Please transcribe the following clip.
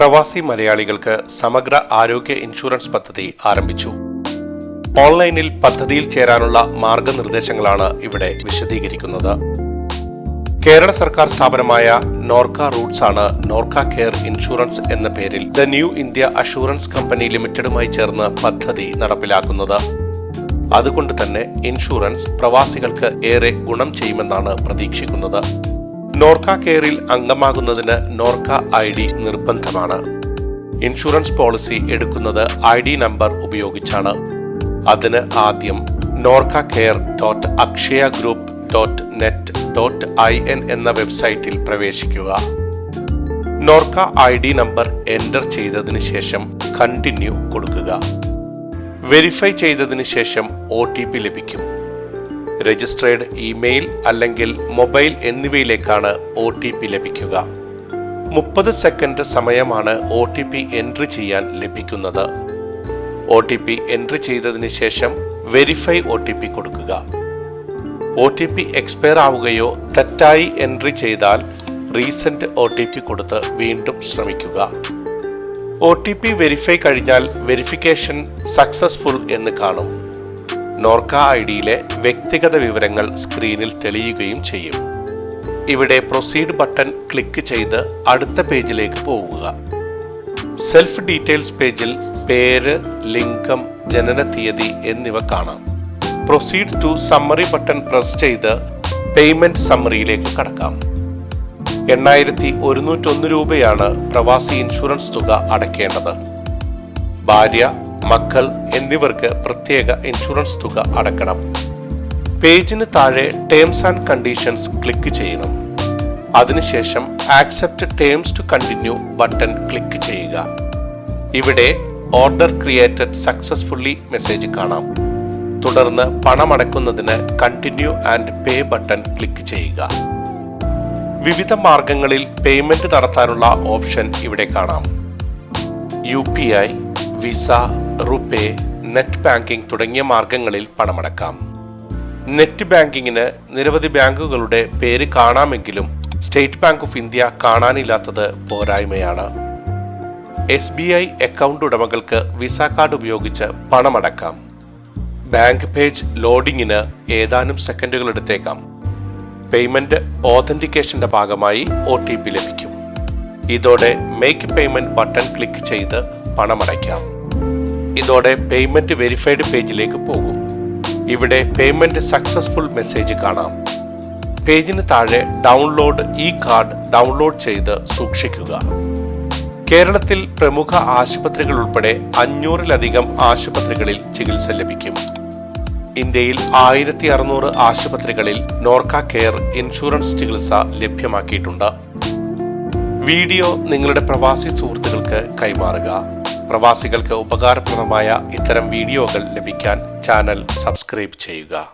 പ്രവാസി മലയാളികൾക്ക് സമഗ്ര ആരോഗ്യ ഇൻഷുറൻസ് പദ്ധതി ആരംഭിച്ചു. ഓൺലൈനിൽ പദ്ധതിയിൽ ചേരാനുള്ള മാർഗനിർദ്ദേശങ്ങളാണ് ഇവിടെ വിശദീകരിക്കുന്നത്. കേരള സർക്കാർ സ്ഥാപനമായ നോർക്ക റൂട്ട്സ് ആണ് നോർക്ക കെയർ ഇൻഷുറൻസ് എന്ന പേരിൽ the new India assurance company ലിമിറ്റഡുമായി ചേർന്ന് പദ്ധതി നടപ്പിലാക്കുന്നത്. അതുകൊണ്ട് തന്നെ ഇൻഷുറൻസ് പ്രവാസികൾക്ക് ഏറെ ഗുണം ചെയ്യുമെന്നാണ് പ്രതീക്ഷിക്കുന്നത്. നോർക്ക കെയറിൽ അംഗമാകുന്നതിന് നോർക്ക ഐ ഡി നിർബന്ധമാണ്. ഇൻഷുറൻസ് പോളിസി എടുക്കുന്നത് ഐ ഡി നമ്പർ ഉപയോഗിച്ചാണ്. അതിന് ആദ്യം Norka care dot Akshaya group dot net dot I N എന്ന വെബ്സൈറ്റിൽ പ്രവേശിക്കുക. Norka I D number enter ചെയ്തതിന് ശേഷം കണ്ടിന്യൂ കൊടുക്കുക. വെരിഫൈ ചെയ്തതിന് ശേഷം ഒ ടി പി ലഭിക്കും. രജിസ്ട്രേഡ് ഇമെയിൽ അല്ലെങ്കിൽ മൊബൈൽ എന്നിവയിലേക്കാണ് ഒ ടി പി ലഭിക്കുക. മുപ്പത് സെക്കൻഡ് സമയമാണ് ഒ ടി പി എൻട്രി ചെയ്യാൻ ലഭിക്കുന്നത്. ഒ ടി പി എൻട്രി ചെയ്തതിന് ശേഷം വെരിഫൈ ഒ ടി പി കൊടുക്കുക. ഒ ടി പി എക്സ്പയർ ആവുകയോ തെറ്റായി എൻട്രി ചെയ്താൽ റീസെന്റ് ഒ ടി പി കൊടുത്ത് വീണ്ടും ശ്രമിക്കുക. ഒ ടി പി വെരിഫൈ കഴിഞ്ഞാൽ വെരിഫിക്കേഷൻ സക്സസ്ഫുൾ എന്ന് കാണും. നോർക്ക ഐ ഡിയിലെ വ്യക്തിഗത വിവരങ്ങൾ സ്ക്രീനിൽ തെളിയുകയും ചെയ്യും. ഇവിടെ പ്രൊസീഡ് ബട്ടൺ ക്ലിക്ക് ചെയ്ത് അടുത്ത പേജിലേക്ക് പോവുക. സെൽഫ് ഡീറ്റെയിൽസ് പേജിൽ പേര് ലിംഗം ജനന തീയതി എന്നിവ കാണാം. Proceed to summary button press ചെയ്ത് പേയ്മെന്റ് സമ്മറിയിലേക്ക് കടക്കാം. എണ്ണായിരത്തി ഒരുന്നൂറ്റൊന്ന് രൂപയാണ് പ്രവാസി ഇൻഷുറൻസ് തുക അടയ്ക്കേണ്ടത്. ഭാര്യ മക്കൾ എന്നിവർക്ക് പ്രത്യേക ഇൻഷുറൻസ് തുക അടക്കണം. പേജിന് താഴെ ടേംസ് ആൻഡ് കണ്ടീഷൻസ് ക്ലിക്ക് ചെയ്യണം. അതിനുശേഷം accept terms to continue button click ചെയ്യുക. ഇവിടെ ഓർഡർ ക്രിയേറ്റഡ് സക്സസ്ഫുള്ളി മെസ്സേജ് കാണാം. തുടർന്ന് പണമടക്കുന്നതിന് continue and pay button click ചെയ്യുക. വിവിധ മാർഗങ്ങളിൽ പേയ്മെന്റ് നടത്താനുള്ള ഓപ്ഷൻ ഇവിടെ കാണാം. U P I Visa RuPay net banking തുടങ്ങിയ മാർഗങ്ങളിൽ പണമടക്കാം. നെറ്റ് ബാങ്കിങ്ങിന് നിരവധി ബാങ്കുകളുടെ പേര് കാണാമെങ്കിലും സ്റ്റേറ്റ് ബാങ്ക് ഓഫ് ഇന്ത്യ കാണാനില്ലാത്തത് പോരായ്മയാണ്. എസ് ബി ഐ അക്കൗണ്ട് ഉടമകൾക്ക് വിസ കാർഡ് ഉപയോഗിച്ച് പണമടക്കാം. ബാങ്ക് പേജ് ലോഡിങ്ങിന് ഏതാനും സെക്കൻഡുകൾ എടുത്തേക്കാം. പേയ്മെന്റ് ഓതന്റിക്കേഷന്റെ ഭാഗമായി ഒ ടി പി ലഭിക്കും. ഇതോടെ മേക്ക് പേയ്മെന്റ് ബട്ടൺ ക്ലിക്ക് ചെയ്ത് പണമടയ്ക്കാം. ഇതോടെ പേയ്മെന്റ് വെരിഫൈഡ് പേജിലേക്ക് പോകും. ഇവിടെ പേയ്മെന്റ് സക്സസ്ഫുൾ മെസ്സേജ് കാണാം. പേജിന് താഴെ ഡൗൺലോഡ് ഇ കാർഡ് ഡൗൺലോഡ് ചെയ്ത് സൂക്ഷിക്കുക. കേരളത്തിൽ പ്രമുഖ ആശുപത്രികൾ ഉൾപ്പെടെ അഞ്ഞൂറിലധികം ആശുപത്രികളിൽ ചികിത്സ ലഭിക്കും. ഇന്ത്യയിൽ ആയിരത്തി അറുന്നൂറ് ആശുപത്രികളിൽ നോർക്ക കെയർ ഇൻഷുറൻസ് ചികിത്സ ലഭ്യമാക്കിയിട്ടുണ്ട്. വീഡിയോ നിങ്ങളുടെ പ്രവാസി സുഹൃത്തുക്കൾക്ക് കൈമാറുക. പ്രവാസികൾക്ക് ഉപകാരപ്രദമായ ഇത്തരം വീഡിയോകൾ ലഭിക്കാൻ ചാനൽ സബ്സ്ക്രൈബ് ചെയ്യുക.